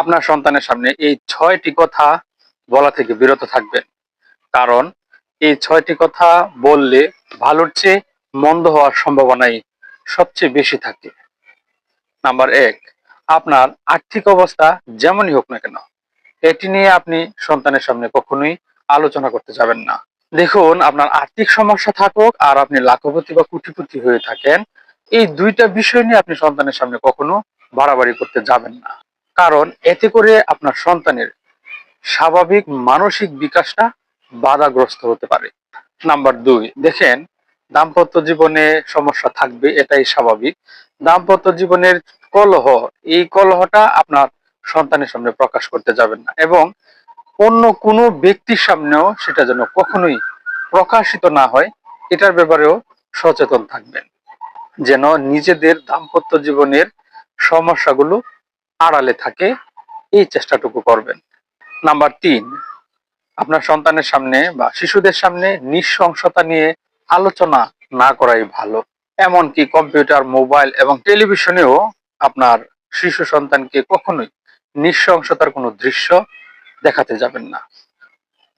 আপনার সন্তানের সামনে এই ছয়টি কথা বলা থেকে বিরত থাকবেন। কারণ এই ছয়টি কথা বললে ভালোর চেয়ে মন্দ হওয়ার সম্ভাবনাই সবচেয়ে বেশি থাকে। নাম্বার এক, আপনার আর্থিক অবস্থা যেমনই হোক না কেন, এটি নিয়ে আপনি সন্তানের সামনে কখনোই আলোচনা করতে যাবেন না। দেখুন, আপনার আর্থিক সমস্যা থাকুক আর আপনি লাখপতি বা কোটিপতি হয়ে থাকেন, এই দুইটা বিষয় নিয়ে আপনি সন্তানের সামনে কখনো বাড়াবাড়ি করতে যাবেন না। কারণ এতে করে আপনার সন্তানের স্বাভাবিক মানসিক বিকাশটা বাধাগ্রস্ত হতে পারে। নাম্বার দুই, দেখেন, দাম্পত্য জীবনে সমস্যা থাকবে, এটাই স্বাভাবিক। দাম্পত্য জীবনের কলহ, এই কলহটা আপনার সন্তানের সামনে প্রকাশ করতে যাবেন না এবং অন্য কোনো ব্যক্তির সামনেও সেটা যেন কখনোই প্রকাশিত না হয়, এটার ব্যাপারেও সচেতন থাকবেন। যেন নিজেদের দাম্পত্য জীবনের সমস্যাগুলো আড়ালে থাকে, এই চেষ্টাটুকু করবেন। নাম্বার তিন, আপনার সন্তানের সামনে বা শিশুদের সামনে নৃশংসতা নিয়ে আলোচনা না করাই ভালো। এমনকি কম্পিউটার, মোবাইল এবং টেলিভিশনেও আপনার শিশু সন্তানকে কখনোই নৃশংসতার কোনো দৃশ্য দেখাতে যাবেন না।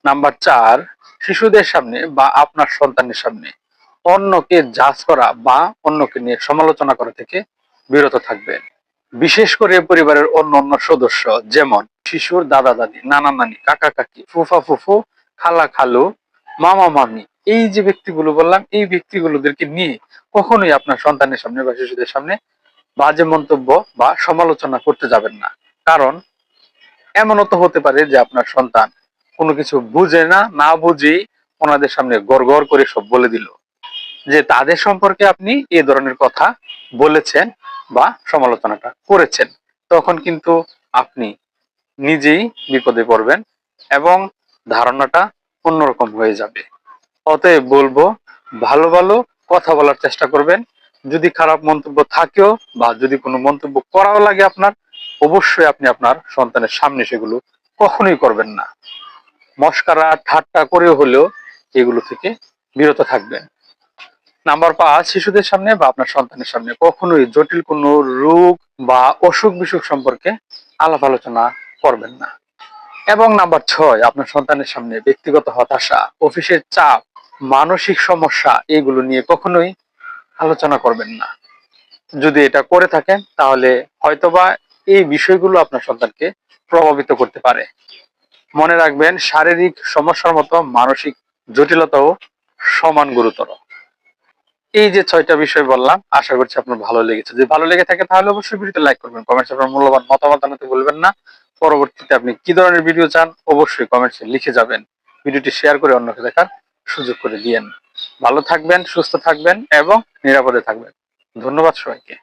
নাম্বার চার, শিশুদের সামনে বা আপনার সন্তানের সামনে অন্যকে জাজ করা বা অন্যকে নিয়ে সমালোচনা করা থেকে বিরত থাকবেন। বিশেষ করে পরিবারের অন্য অন্য সদস্য, যেমন শিশুর দাদা দাদি, নানা নানি, কাকা কাকি, ফুফা ফুফু, খালা খালু, মামা মামি, এই যে ব্যক্তিগুলো বললাম, এই ব্যক্তিগুলোদেরকে নিয়ে কখনোই আপনার সন্তানের সামনে বা শিশুদের সামনে বাজে মন্তব্য বা সমালোচনা করতে যাবেন না। কারণ এমনও তো হতে পারে যে আপনার সন্তান কোনো কিছু বুঝে না না বুঝেই ওনাদের সামনে গড় করে সব বলে দিল। যে তাদের সম্পর্কে আপনি এ ধরনের কথা বলেছেন বা সমালোচনাটা করেছেন, তখন কিন্তু আপনি নিজেই বিপদে পড়বেন এবং ধারণাটা অন্যরকম হয়ে যাবে। অতএব বলব, ভালো ভালো কথা বলার চেষ্টা করবেন। যদি খারাপ মন্তব্য থাকেও বা যদি কোনো মন্তব্য করাও লাগে আপনার, অবশ্যই আপনি আপনার সন্তানের সামনে সেগুলো কখনোই করবেন না। মস্কারা ঠাট্টা করেও হলেও এগুলো থেকে বিরত থাকবেন। নাম্বার পাঁচ, শিশুদের সামনে বা আপনার সন্তানের সামনে কখনোই জটিল কোনো রোগ বা অসুখ বিসুখ সম্পর্কে আলাপ আলোচনা করবেন না। এবং নাম্বার ছয়, আপনার সন্তানের সামনে ব্যক্তিগত হতাশা, অফিসের চাপ, মানসিক সমস্যা এগুলো নিয়ে কখনোই আলোচনা করবেন না। যদি এটা করে থাকেন, তাহলে হয়তোবা এই বিষয়গুলো আপনার সন্তানকে প্রভাবিত করতে পারে। মনে রাখবেন, শারীরিক সমস্যার মতো মানসিক জটিলতাও সমান গুরুতর। এই যে ছয়টা বিষয় বললাম, আশা করছি আপনার ভালো লেগেছে। যদি ভালো লেগে থাকে তাহলে অবশ্যই ভিডিওতে লাইক করবেন কমেন্টস আপনার মূল্যবান মতামত জানাতে বলবেন না। পরবর্তীতে আপনি কি ধরনের ভিডিও চান, অবশ্যই কমেন্টসে লিখে যাবেন। ভিডিওটি শেয়ার করে অন্যকে দেখার সুযোগ করে দিয়েন। ভালো থাকবেন, সুস্থ থাকবেন এবং নিরাপদে থাকবেন। ধন্যবাদ সবাইকে।